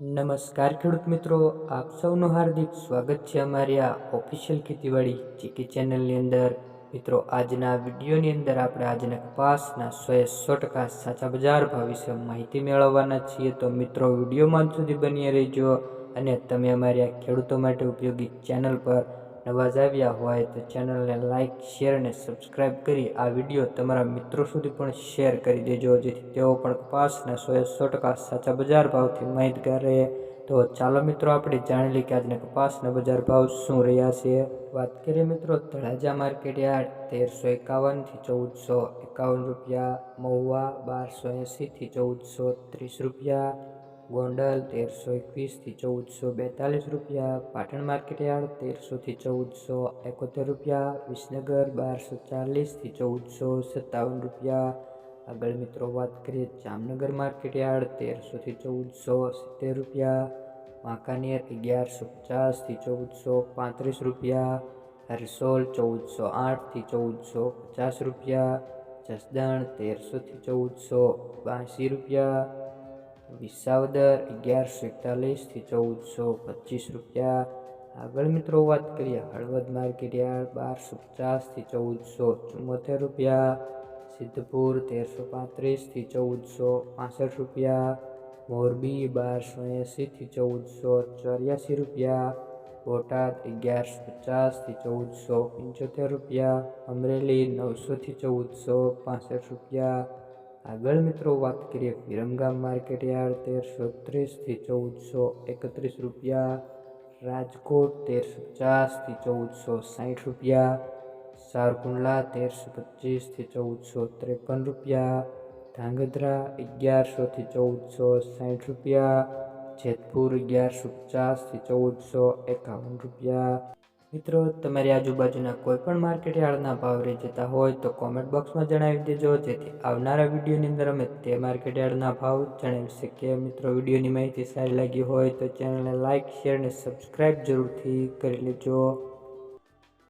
નમસ્કાર ખેડૂત મિત્રો, આપ સૌનું હાર્દિક સ્વાગત છે અમારી આ ઓફિશિયલ ખેતીવાડી ચીકી ચેનલની અંદર. મિત્રો, આજના વિડીયોની અંદર આપણે આજના કપાસના સો સો ટકા સાચા બજાર ભાવ વિશે માહિતી મેળવવાના છીએ. તો મિત્રો, વિડીયોમાં સુધી બની રહેજો અને તમે અમારી આ ખેડૂતો માટે ઉપયોગી ચેનલ પર નવા જ આવ્યા હોય તો ચેનલને લાઇક શેર અને સબસ્ક્રાઈબ કરી આ વીડિયો તમારા મિત્રો સુધી પણ શેર કરી દેજો, જેથી તેઓ પણ કપાસના સો સો ટકા સાચા બજાર ભાવથી માહિતગાર રહે. તો ચાલો મિત્રો, આપણે જાણી લઈએ કે આજના કપાસના બજાર ભાવ શું રહ્યા છે. વાત કરીએ મિત્રો, તળાજા માર્કેટ યાર્ડ તેરસો એકાવનથી ચૌદસો એકાવન રૂપિયા, મહુવા બારસો એંસીથી ચૌદસો ત્રીસ રૂપિયા ગોંડલ તેરસો એકવીસથી ચૌદસો બેતાલીસ રૂપિયા, પાટણ માર્કેટયાર્ડ તેરસોથી ચૌદસો એકોતેર રૂપિયા, વિસનગર બારસો ચાલીસથી ચૌદસો સત્તાવન રૂપિયા. આગળ મિત્રો વાત કરીએ જામનગર માર્કેટયાર્ડ તેરસોથી ચૌદસો સિત્તેર રૂપિયા. વાંકાનેર અગિયારસો પચાસથી ચૌદસો પાંત્રીસ રૂપિયા. હરસોલ ચૌદસો આઠથી ચૌદસો પચાસ રૂપિયા. જસદણ તેરસોથી ચૌદસો બાંસી રૂપિયા. વિસાવદર અગિયારસો એકતાલીસથી ચૌદસો પચીસ રૂપિયા. આગળ મિત્રો વાત કરીએ હળવદ માર્કેટયાર્ડ બારસો પચાસથી ચૌદસો ચુમ્મોતેર રૂપિયા. સિદ્ધપુર તેરસો પાંત્રીસથી ચૌદસો પાસઠ રૂપિયા. મોરબી બારસો એંસીથી ચૌદસો ચોર્યાસી રૂપિયા. બોટાદ અગિયારસો પચાસથી ચૌદસો પંચોતેર રૂપિયા. અમરેલી નવસોથી ચૌદસો પાસઠ રૂપિયા. આગળ મિત્રો વાત કરીએ વિરમગામ માર્કેટ યાર્ડ તેરસો ત્રીસથી ચૌદસો એકત્રીસ રૂપિયા, રાજકોટ તેરસો પચાસથી ચૌદસો સાઠ રૂપિયા, સારકુંડલા તેરસો પચીસથી ચૌદસો ત્રેપન રૂપિયા, ધાંગધ્રા અગિયારસોથી ચૌદસો સાઠ રૂપિયા, જેતપુર અગિયારસો પચાસથી ચૌદસો એકાવન રૂપિયા મિત્રો, તમારી આજુબાજુના કોઈપણ માર્કેટ યાર્ડના ભાવ રહી જતા હોય તો કોમેન્ટ બોક્સમાં જણાવી દેજો. જેથી આવનારા વિડીયોની અંદર અમે તે માર્કેટ યાર્ડના ભાવ જણાવી શકીએ. મિત્રો, વિડીયોની માહિતી સારી લાગી હોય તો ચેનલને લાઇક શેર અને સબસ્ક્રાઈબ જરૂરથી કરી લેજો.